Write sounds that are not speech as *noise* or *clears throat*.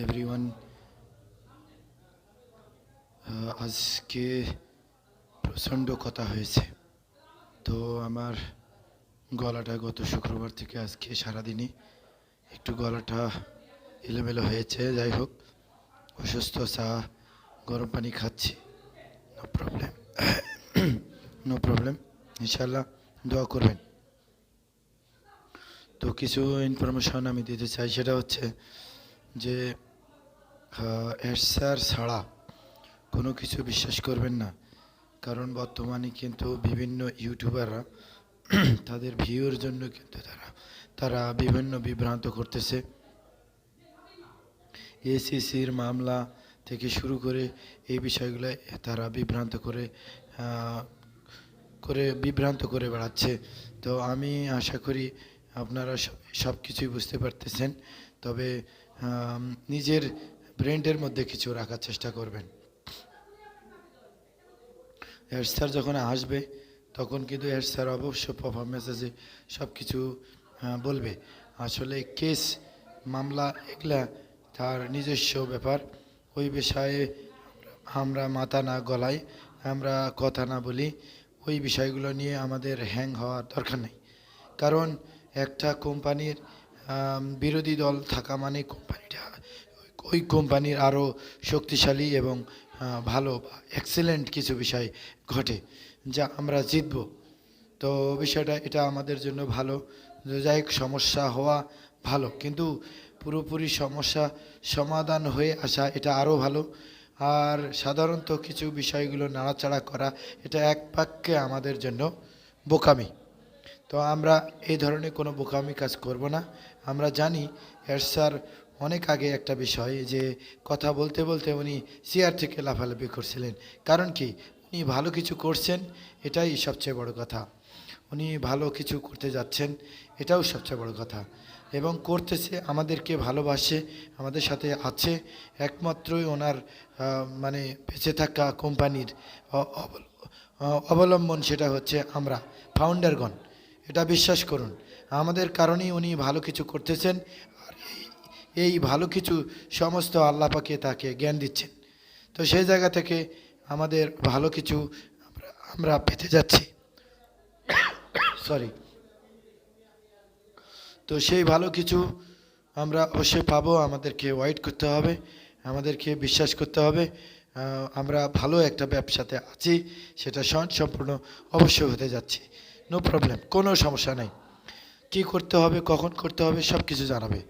Everyone আজকে প্রচণ্ড কথা হয়েছে। তো আমার গলাটা গত শুক্রবার থেকে আজকে সারাদিনই একটু গলাটা এলোমেলো হয়েছে। যাই হোক, অসুস্থ, চা, গরম পানি খাচ্ছি। নো প্রবলেম নো প্রবলেম ইনশাল্লাহ দোয়া করবেন। তো কিছু ইনফরমেশন আমি দিতে চাই, সেটা হচ্ছে যে অ্যাডসার ছাড়া কোনো কিছু বিশ্বাস করবেন না। কারণ বর্তমানে কিন্তু বিভিন্ন ইউটিউবাররা *clears throat* তাদের ভিউর জন্য কিন্তু তারা তারা বিভিন্ন বিভ্রান্ত করতেছে। এসিসির মামলা থেকে শুরু করে এই বিষয়গুলো তারা বিভ্রান্ত করে করে বিভ্রান্ত করে বেড়াচ্ছে। তো আমি আশা করি আপনারা সব কিছুই বুঝতে পারতেছেন। তবে নিজের ব্রেন্ডের মধ্যে কিছু রাখার চেষ্টা করবেন। হেড স্যার যখন আসবে, তখন কিন্তু হেড স্যার অবশ্য পারফরমেন্সে সব কিছু বলবে। আসলে কেস মামলা এগুলা তার নিজস্ব ব্যাপার। ওই বিষয়ে আমরা মাথা না গলাই আমরা কথা না বলি। ওই বিষয়গুলো নিয়ে আমাদের হ্যাং হওয়ার দরকার নেই। কারণ একটা কোম্পানির বিরোধী দল থাকা মানে কোম্পানিটা ওই কোম্পানির আরও শক্তিশালী এবং ভালো এক্সেলেন্ট কিছু বিষয় ঘটে, যা আমরা জিতব। তো বিষয়টা এটা আমাদের জন্য ভালো। যাই সমস্যা হওয়া ভালো। কিন্তু পুরোপুরি সমস্যা সমাধান হয়ে আসা এটা আরও ভালো। আর সাধারণত কিছু বিষয়গুলো নাড়াচাড়া করা এটা এক বাক্যে আমাদের জন্য বোকামি। তো আমরা এই ধরনের কোনো বোকামি কাজ করব না। আমরা জানি স্যার অনেক আগে একটা বিষয় যে কথা বলতে বলতে উনি চেয়ার থেকে লাফালাফি করছিলেন। কারণ কি? উনি ভালো কিছু করছেন, এটাই সবচেয়ে বড় কথা। উনি ভালো কিছু করতে যাচ্ছেন, এটাও সবচেয়ে বড় কথা। এবং করতেছে, আমাদেরকে ভালোবাসে, আমাদের সাথে আছে, একমাত্রই ওনার মানে বেঁচে থাকা কোম্পানির অবলম্বন সেটা হচ্ছে আমরা ফাউন্ডারগণ এটা বিশ্বাস করুন। আমাদের কারণেই উনি ভালো কিছু করতেছেন, আর এই ভালো কিছু সমস্ত আল্লাহ পাকে তাকে জ্ঞান দিচ্ছেন। তো সেই জায়গা থেকে আমাদের ভালো কিছু আমরা- পেতে যাচ্ছি। সরি তো সেই ভালো কিছু আমরা অবশ্যই পাবো, আমাদেরকে ওয়াইট করতে হবে, আমাদেরকে বিশ্বাস করতে হবে। আমরা ভালো একটা ব্যবসাতে আছি, সেটা সম্পূর্ণ অবশ্যই হতে যাচ্ছি। নো প্রবলেম কোনো সমস্যা নেই। কী করতে হবে কখন করতে হবে সব কিছু জানাবে।